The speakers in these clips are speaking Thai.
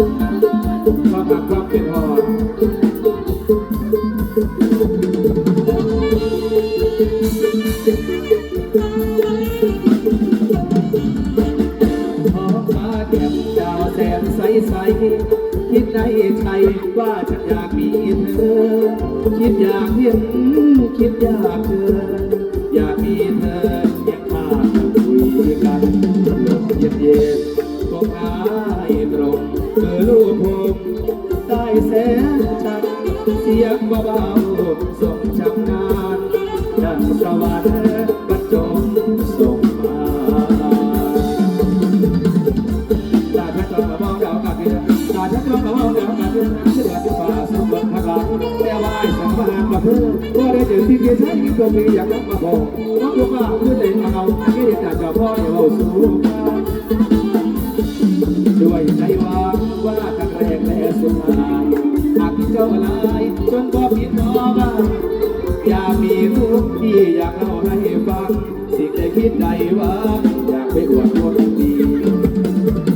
ความหักความเป็นหอดท้องฟ้าแก้มดาวแสนใสใสคิดในใจว่าฉันอยากมีเธอ คิดอยากเห็น คิดอยากเจอ ได้แสนชัดเสียงเบาๆส่งชำนาญดังประวัติบรรจงส่งมาตาฉันจงกระบอกดาวกัดเดือนตาฉันจองกรบอกดาวกัดเดือนเชื่อจะฝ่าสมบัติพลังแต่ว่าสังมาประเพื่อว่าได้เจอที่เกียรติใช้ก็มีอยากรับมาบอกน้องลูกว่าเพื่อนเลยเอาที่เด็กจากพ่อเดี๋ยวเอาสู้ หากเจ้าลายจนก็ผิดพอบ้างอยากมีทุกที่อยากเล่าให้ฟังสิ่งใดคิดใดว่าอยากไปอวดคนดี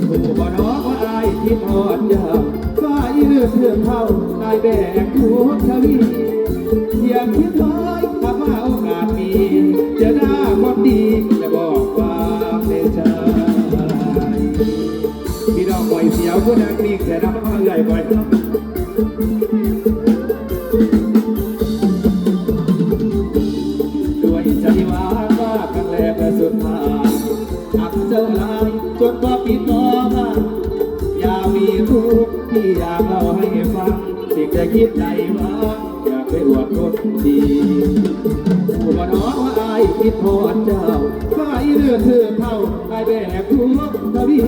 ผู้บ่น้องว่าอายคิดฮอดยามฟ้ายืดเพื่อนเท่าอายแบกทุกทวีอย่าคิดไว้ถ้าว่าโอกาสมีจะได้ ล่อยเสียวผู้นักนี่แต่น้ำมันใหญ่ไปด้วยใจว่าว่าครั้งแรกและสุดท้ายหักเจ้าลายจนพอปิดตอมาอย่ามีทุกข์ที่อยากเล่าให้ฟังสิ่งจะคิดใจว่าอยากไปอวดคนดีผู้บ่น้องว่าอายคิดโทษเจ้าฝ่ายเลือดเธอเท่าอายแบกทุกข์ทวี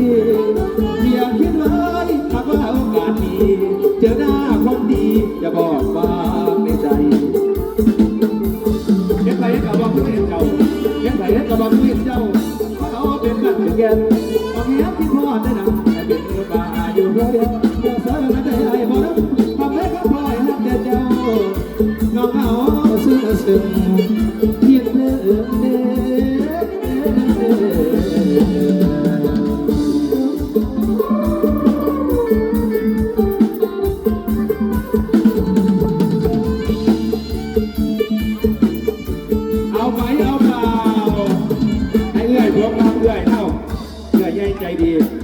บอกผู้เห็นเจ้าเห็นไปเห็นกับบอกผู้เห็นเจ้าเขาเป็นกันเป็นแกนบางแง่ที่พอได้นะ idea.